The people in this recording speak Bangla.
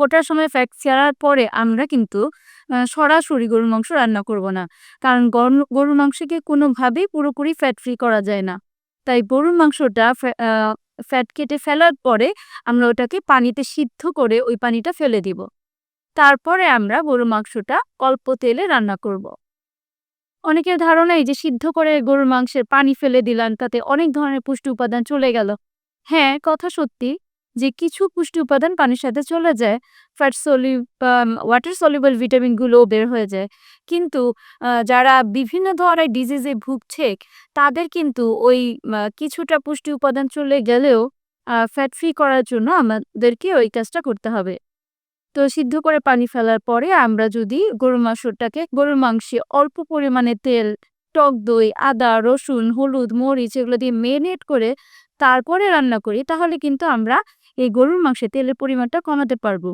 কোটার সময় ফ্যাট ছাড়ার পরে আমরা কিন্তু সরাসরি গরুর মাংস রান্না করব না। কারণ গরুর মাংসকে কোনোভাবেই পুরোপুরি ফ্যাট ফ্রি করা যায় না। তাই গরুর মাংসটা ফ্যাট কেটে ফেলার পরে আমরা ওটাকে পানিতে সিদ্ধ করে ওই পানিটা ফেলে দিব। তারপরে আমরা গরুর মাংসটা অল্প তেলে রান্না করব। অনেকের ধারণা এই যে সিদ্ধ করে গরুর মাংসের পানি ফেলে দিলাম, তাতে অনেক ধরনের পুষ্টি উপাদান চলে গেল। হ্যাঁ কথা সত্যি। যে কিছু পুষ্টি উপাদান পানির সাথে চলে যায় ফ্যাট সলি ওয়াটার সলিবল ভিটামিনগুলো বের হয়ে যায়। কিন্তু যারা বিভিন্ন ধরনের ডিজিজে ভুগছে, তাদের কিন্তু ওই কিছুটা পুষ্টি উপাদান চলে গেলেও ফ্যাট ফ্রি করার জন্য আমাদেরকে ওই কাজটা করতে হবে। তো সিদ্ধ করে পানি ফেলার পরে আমরা যদি গরুর মাংসটাকে, গরুর মাংসে অল্প পরিমাণে তেল, টক দই, আদা, রসুন, হলুদ, মরিচ এগুলো দিয়ে মেরিনেট করে তারপরে রান্না করি, তাহলে কিন্তু আমরা এই গরুর মাংসে তেলের পরিমাণটা কমাতে পারব।